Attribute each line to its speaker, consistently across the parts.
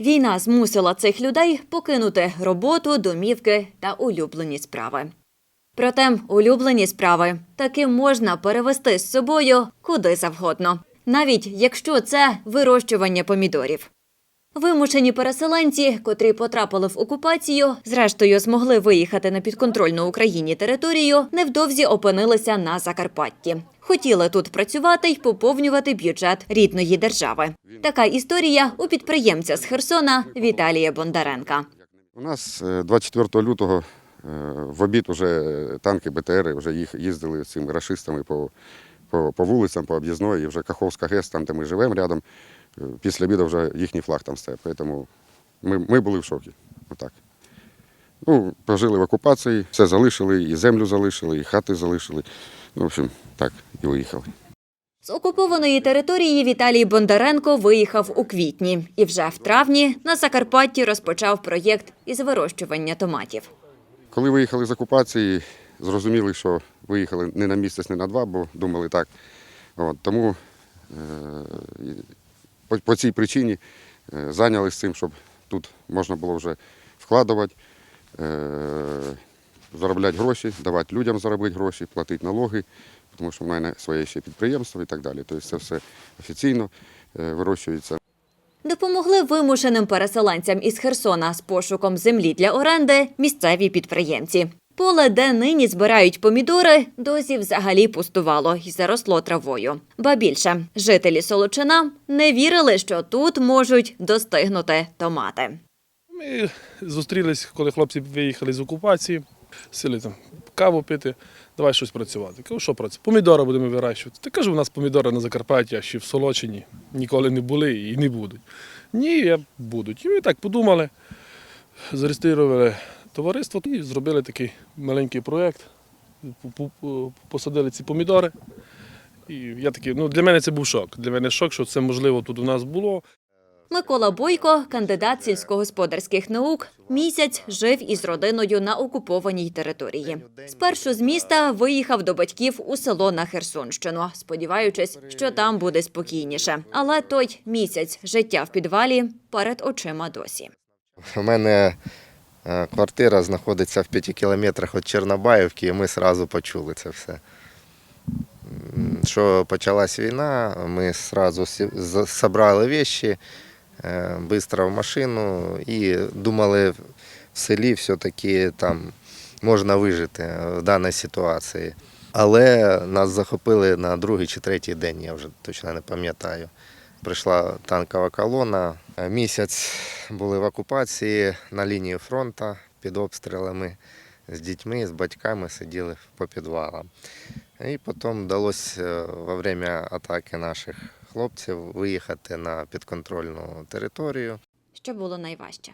Speaker 1: Війна змусила цих людей покинути роботу, домівки та улюблені справи. Проте улюблені справи таки можна перевести з собою куди завгодно, навіть якщо це вирощування помідорів. Вимушені переселенці, котрі потрапили в окупацію, зрештою змогли виїхати на підконтрольну Україні територію, невдовзі опинилися на Закарпатті. Хотіли тут працювати й поповнювати бюджет рідної держави. Така історія у підприємця з Херсона Віталія Бондаренка.
Speaker 2: У нас е, 24 лютого е, в обід вже танки БТРи вже їх їздили цими рашистами по, по, по вулицям, по об'їзної, і вже Каховська ГЕС, там, де ми живемо рядом. е, Після обіду вже їхній флаг там стоїть. Тому ми, ми були в шокі. Отак. Ну, пожили в окупації, все залишили, і землю залишили, і хати залишили. В общем, так, і виїхали.
Speaker 1: З окупованої території Віталій Бондаренко виїхав у квітні і вже в травні на Закарпатті розпочав проєкт із вирощування томатів.
Speaker 2: Коли виїхали з окупації, зрозуміли, що виїхали не на місяць, не на два, бо думали так. От, тому е, по, по цій причині е, зайнялися цим, щоб тут можна було вже вкладувати, е, заробляти гроші, давати людям заробити гроші, платити налоги, тому що в мене своє ще підприємство і так далі. Тобто це все офіційно е, вирощується.
Speaker 1: Допомогли вимушеним переселенцям із Херсона з пошуком землі для оренди місцеві підприємці. Поле, де нині збирають помідори, досі взагалі пустувало і заросло травою. Ба більше, жителі Солочина не вірили, що тут можуть достигнути томати.
Speaker 3: Ми зустрілись, коли хлопці виїхали з окупації, сіли там каву пити, давай щось працювати. Кажу, що працювати? Помідори будемо вирощувати. Та кажу, у нас помідори на Закарпатті, а ще в Солочині ніколи не були і не будуть. Ні, я будуть. І ми так подумали, зареєстрували товариство і зробили такий маленький проєкт. Посадили ці помідори. І я такий, ну для мене це був шок. Для мене шок, що це можливо тут у нас було.
Speaker 1: Микола Бойко, кандидат сільськогосподарських наук, місяць жив із родиною на окупованій території. Спершу з міста виїхав до батьків у село на Херсонщину, сподіваючись, що там буде спокійніше. Але той місяць життя в підвалі перед очима досі.
Speaker 4: У мене е, квартира знаходиться в 5 кілометрах від Чорнобаївки, і ми одразу почули це все. Що почалась війна, ми одразу зібрали речі, швидко в машину і думали, в селі все-таки там можна вижити в даній ситуації. Але нас захопили на другий чи третій день, я вже точно не пам'ятаю. Прийшла танкова колона. Місяць були в окупації на лінії фронту під обстрілами з дітьми, з батьками сиділи по підвалам. І потім вдалося во время атаки наших хлопців виїхати на підконтрольну територію.
Speaker 1: Що було найважче?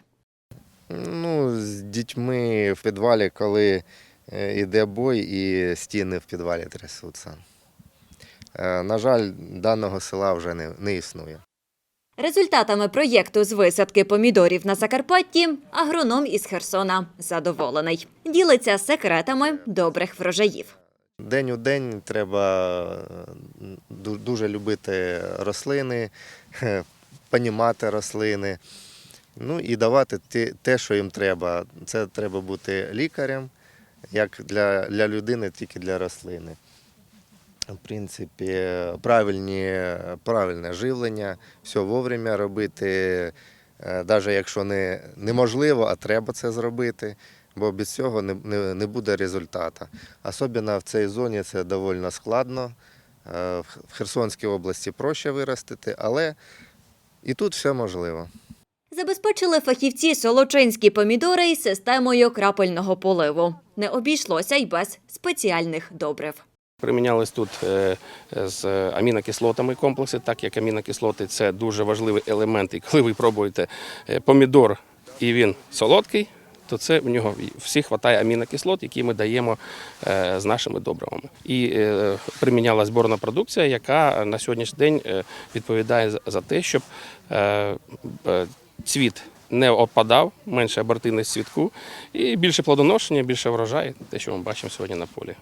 Speaker 4: Ну, з дітьми в підвалі, коли е, йде бой і стіни в підвалі трясуться. Е, На жаль, даного села вже не, не існує.
Speaker 1: Результатами проєкту з висадки помідорів на Закарпатті агроном із Херсона задоволений. Ділиться секретами добрих врожаїв.
Speaker 4: День у день треба дуже любити рослини, понімати рослини, ну і давати те- що їм треба. Це треба бути лікарем, як для, для людини, тільки для рослини. В принципі, правильні, правильне живлення, все вовремя робити, навіть якщо не, неможливо, а треба це зробити, бо без цього не, не, не буде результату. Особливо в цій зоні це доволі складно. Е, В Херсонській області проще виростити, але і тут все можливо.
Speaker 1: Забезпечили фахівці солочинські помідори із системою крапельного поливу. Не обійшлося й без спеціальних добрив.
Speaker 5: Примінялись тут е, з амінокислотами комплекси, так як амінокислоти це дуже важливий елемент. І коли ви пробуєте е, помідор і він солодкий, то це в нього всі вистачає амінокислот, які ми даємо е, з нашими добривами. І е, приміняла зборна продукція, яка на сьогоднішній день е, відповідає за- те, щоб цвіт не опадав, менше абортивність цвітку, і більше плодоношення, більше врожай, те, що ми бачимо сьогодні на полі.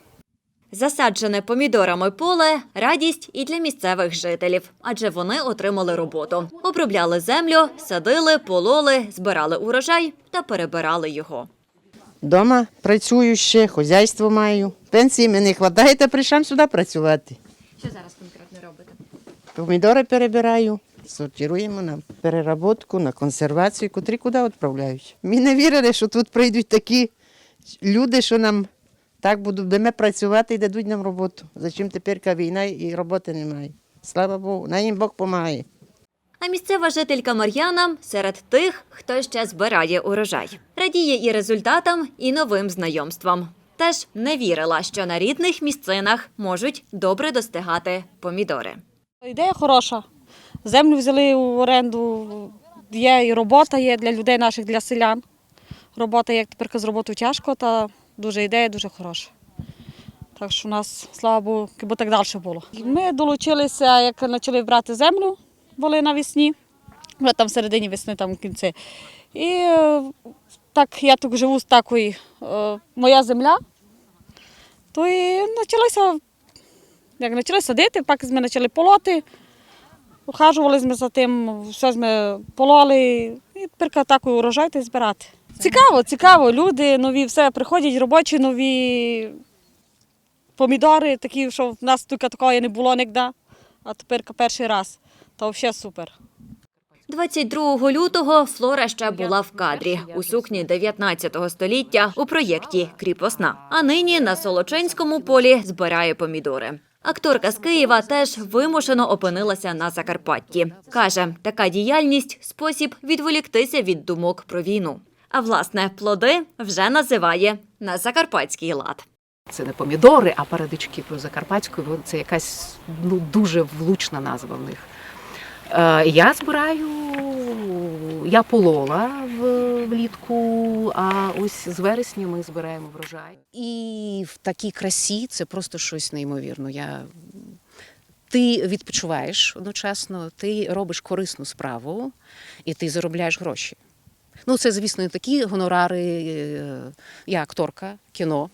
Speaker 1: Засаджене помідорами поле радість і для місцевих жителів, адже вони отримали роботу. Обробляли землю, садили, пололи, збирали урожай та перебирали його.
Speaker 6: Дома працюю ще, хазяйство маю. Пенсії мені не вистачає, та прийшов сюди працювати.
Speaker 1: Що зараз конкретно робите?
Speaker 6: Помідори перебираю, сортуємо на переработку, на консервацію, котрі куди відправляють. Ми не вірили, що тут прийдуть такі люди, що нам так будуть будемо працювати і дадуть нам роботу. Зачим тепер війна і роботи немає. Слава Богу, на їм Бог допомагає.
Speaker 1: А місцева жителька Мар'яна серед тих, хто ще збирає урожай. Радіє і результатам, і новим знайомствам. Теж не вірила, що на рідних місцинах можуть добре достигати помідори.
Speaker 7: Ідея хороша. Землю взяли в оренду, є і робота є для людей наших, для селян. Робота є тепер з роботою тяжко, та дуже ідея дуже хороша. Так що у нас, слава Богу, бо так далі було. Ми долучилися, як почали брати землю, були навесні, там в середині весни, там в кінці. І е, так я тут живу з такої, е, моя земля, то і почалося як почали садити, так ми почали полоти, ухажували ми за тим, все ми пололи і тепер так урожай та збирати. Цікаво, цікаво. Люди нові, все приходять, робочі нові помідори, такі, що в нас тільки такого не було ніде, а тепер перший раз. То взагалі супер.
Speaker 1: 22 лютого Флора ще була в кадрі у сукні 19 століття у проєкті Кріпосна. А нині на Солочинському полі збирає помідори. Акторка з Києва теж вимушено опинилася на Закарпатті. Каже, така діяльність спосіб відволіктися від думок про війну. А власне, плоди вже називає на закарпатський лад.
Speaker 8: Це не помідори, а парадички по закарпатською. Це якась ну, дуже влучна назва в них. Е, я збираю, я полола влітку, а ось з вересня ми збираємо врожай. І в такій красі це просто щось неймовірне. Я... Ти відпочиваєш одночасно, ти робиш корисну справу і ти заробляєш гроші. Ну, це, звісно, не такі гонорари. е, Я акторка кіно.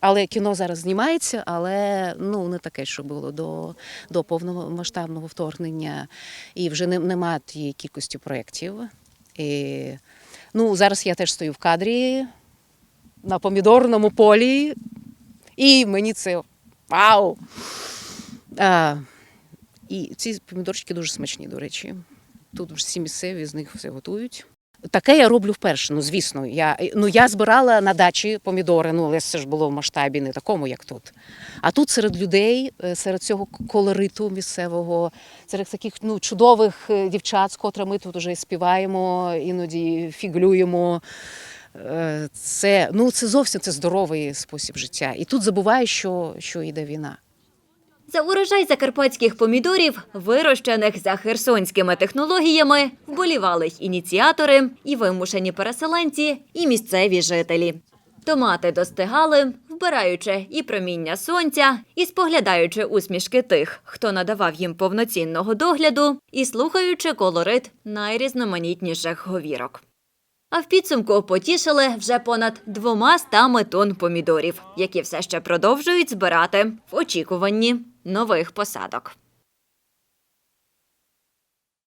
Speaker 8: Але кіно зараз знімається, але ну не таке, що було до, до повномасштабного вторгнення, і вже не, немає тієї кількості проєктів. І, ну, зараз я теж стою в кадрі на помідорному полі, і мені це вау! А, і ці помідорчики дуже смачні, до речі. Тут всі місцеві з них все готують. Таке я роблю вперше. Ну звісно, я ну я збирала на дачі помідори. Ну але це ж було в масштабі не такому, як тут. А тут серед людей, е, серед цього колориту місцевого, серед таких ну чудових е, дівчат, з котрими ми тут вже співаємо, іноді фіглюємо. Е, Це ну це зовсім це здоровий спосіб життя. І тут забуваєш, що, що йде війна.
Speaker 1: За урожай закарпатських помідорів, вирощених за херсонськими технологіями, вболівали й ініціатори, і вимушені переселенці, і місцеві жителі. Томати достигали, вбираючи і проміння сонця, і споглядаючи усмішки тих, хто надавав їм повноцінного догляду, і слухаючи колорит найрізноманітніших говірок. А в підсумку потішили вже понад двома стами тонн помідорів, які все ще продовжують збирати в очікуванні нових посадок.